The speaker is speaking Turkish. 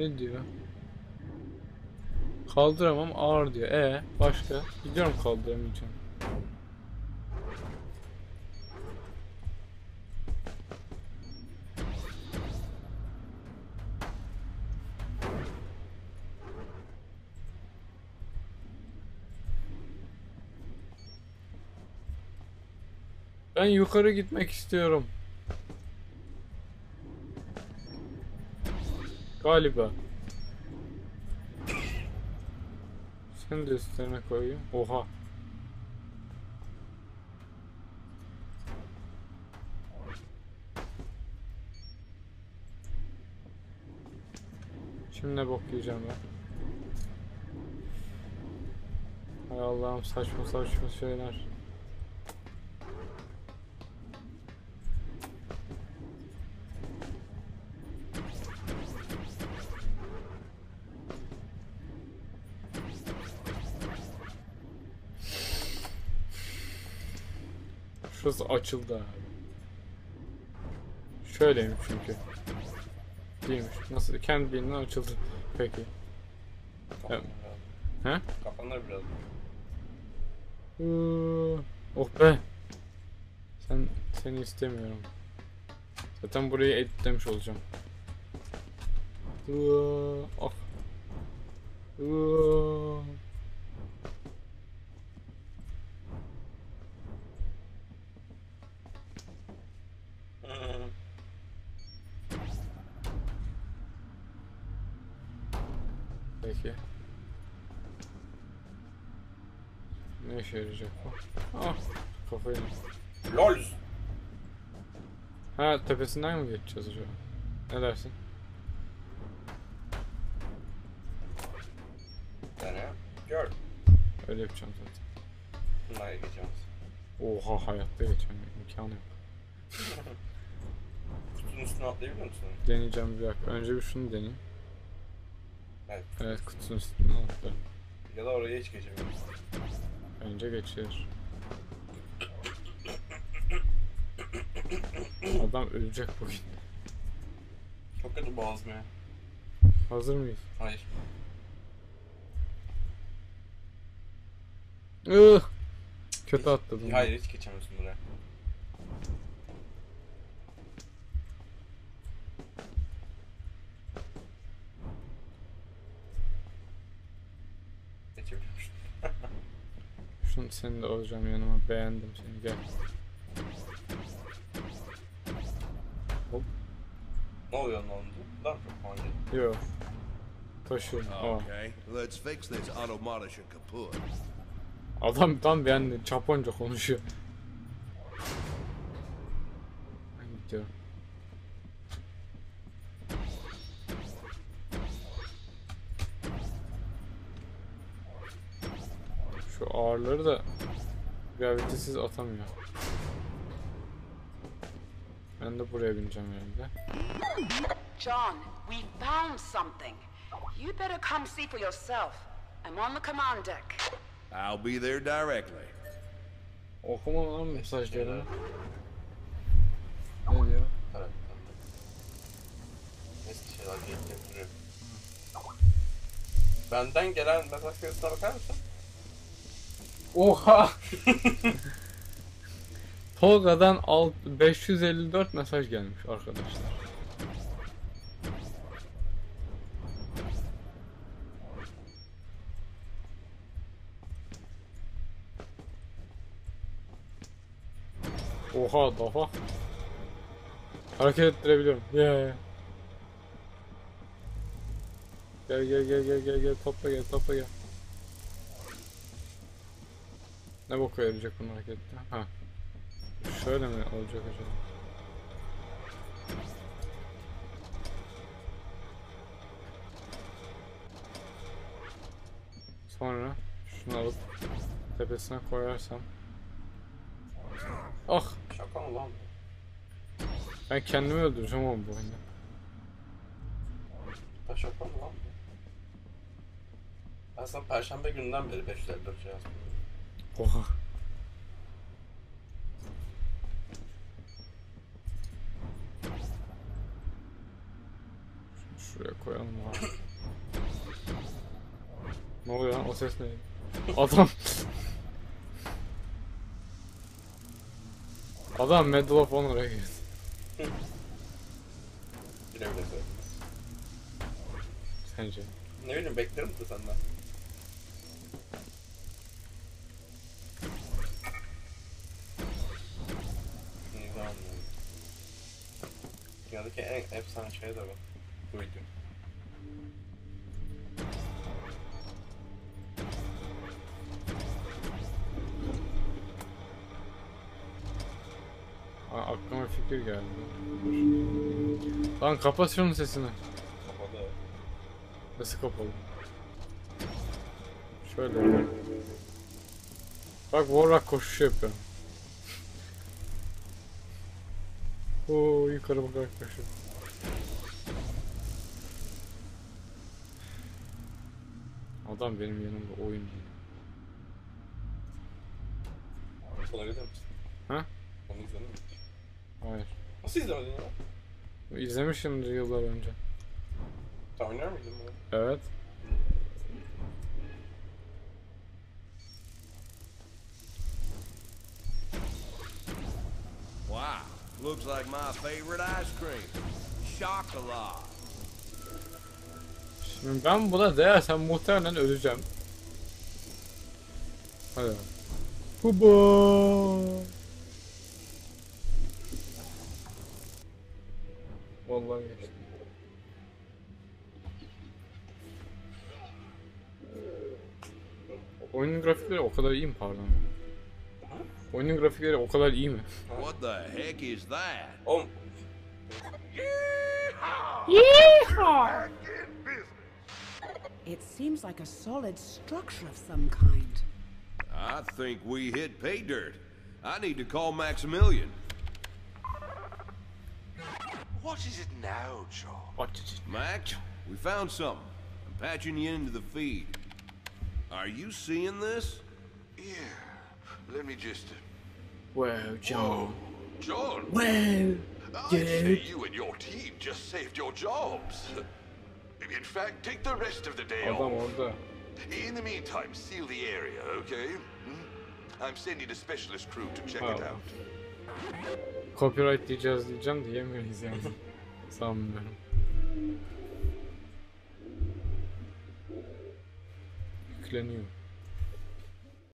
Ne diyor? Kaldıramam ağır diyor. E başka? Gidiyorum kaldıramayacağım. Ben yukarı gitmek istiyorum. Galiba. Seni de üstlerine koyayım. Oha. Şimdi ne bok yiyeceğim ben? Hay Allah'ım saçma saçma şeyler. Şurası açıldı abi. Şöyleymiş çünkü. Değilmiş. Nasıl? Kendiliğinden açıldı. Peki. Kapanır He? biraz. Kapanır biraz. Iıı, Oh be. Sen seni istemiyorum. Zaten burayı editlemiş olacağım. Ah. Iıı. Peki. Ne işe yarayacak bu? Ah, kafayı. LOL. Ha tepesinden mi geçeceğiz acaba? Ne dersin? Yani gör. Öyle yapacağım zaten. Bunlar geçemez. Oha hayatta geçemem. imkanı yok. Kutunun üstüne atlayabiliyor musun? Deneyeceğim bir dakika. Önce bir şunu deneyeyim. Evet. Evet kutunun üstünden atla. Ya da oraya hiç geçemiyorsun. Önce geçiyor. Adam ölecek bugün. Çok kötü boğazım ya. Hazır mıyız? Hayır. Ih! Kötü atladım. Hayır hiç geçemiyorsun buraya. Geçebiliyormuşum. Şunu seni de alacağım yanıma. Beğendim seni. Gel. Ne oluyor ne oldu? Mı çok puan geldi? Yok. Taşıyorum. Aa. Okay, let's fix this automation kaput. Adam tam beğendi. Japonca konuşuyor. Ben gidiyorum. Şu ağırları da gravitesiz atamıyor. Ben de buraya bineceğim herhalde. John, we found something. You'd better come see for yourself. I'm on the command deck. I'll be there directly. Okuma lan mesajları. Ne diyor? Benden gelen mesaj sayısına bakar mısın? Oha! Tolga'dan alt 554 mesaj gelmiş arkadaşlar. Oha daha. Hareket ettirebiliyorum. Yeah. Gel gel gel gel gel gel topla gel topla gel. Ne boka yarayacak bunun harekette? Ha. Şöyle mi olacak acaba? Sonra şunu alıp tepesine koyarsam. Ah! Şaka mı lan? Ben kendimi öldüreceğim oğlum bu oyunda. Da şaka mı lan? Ben sana perşembe gününden beri 554 şey yazdım. Oha. Şuraya koyalım abi. Ne oluyor lan? O ses ne? Adam. Adam Medal of Honor'a girdi. Bile söylemez. Sence? Ne bileyim beklerim de senden. Dünyadaki en efsane şey de bu. Buydu. Aa, aklıma fikir geldi. Lan kapat şunun sesini. Kapalı. Nasıl kapalı? Şöyle. Bak Warlock koşuş yapıyor. Oo yukarı bakarak koşuyor. Adam benim yanımda oyun. Sana gelir misin? Ha? Onu izledin mi? Hayır. Nasıl izlemedin ya? İzlemişimdir yıllar önce. Oynar mıydın bunu? Evet. Looks like my favorite ice cream. Chocolat. Şimdi ben buna değersem muhtemelen öleceğim. Hadi. Huba. Vallahi geçti. Oyunun grafikleri o kadar iyi mi pardon? Oyunun grafikleri o kadar iyi mi? What the heck is that? Oğlum It seems like a solid structure of some kind. I think we hit pay dirt. I need to call Maximilian. What is it now, John? What is it? Max, we found something. I'm patching you into the feed. Are you seeing this? Yeah. Let me just. Wow, John. John! Wow, I'd say you and your team just saved your jobs. In fact, take the rest of the day Adam off. orada. In the meantime, seal the area, okay? Hmm? I'm sending a specialist crew to check it out. Copyright diyeceğiz diyeceğim diyemeyiz yani. Sanmıyorum. Yükleniyor.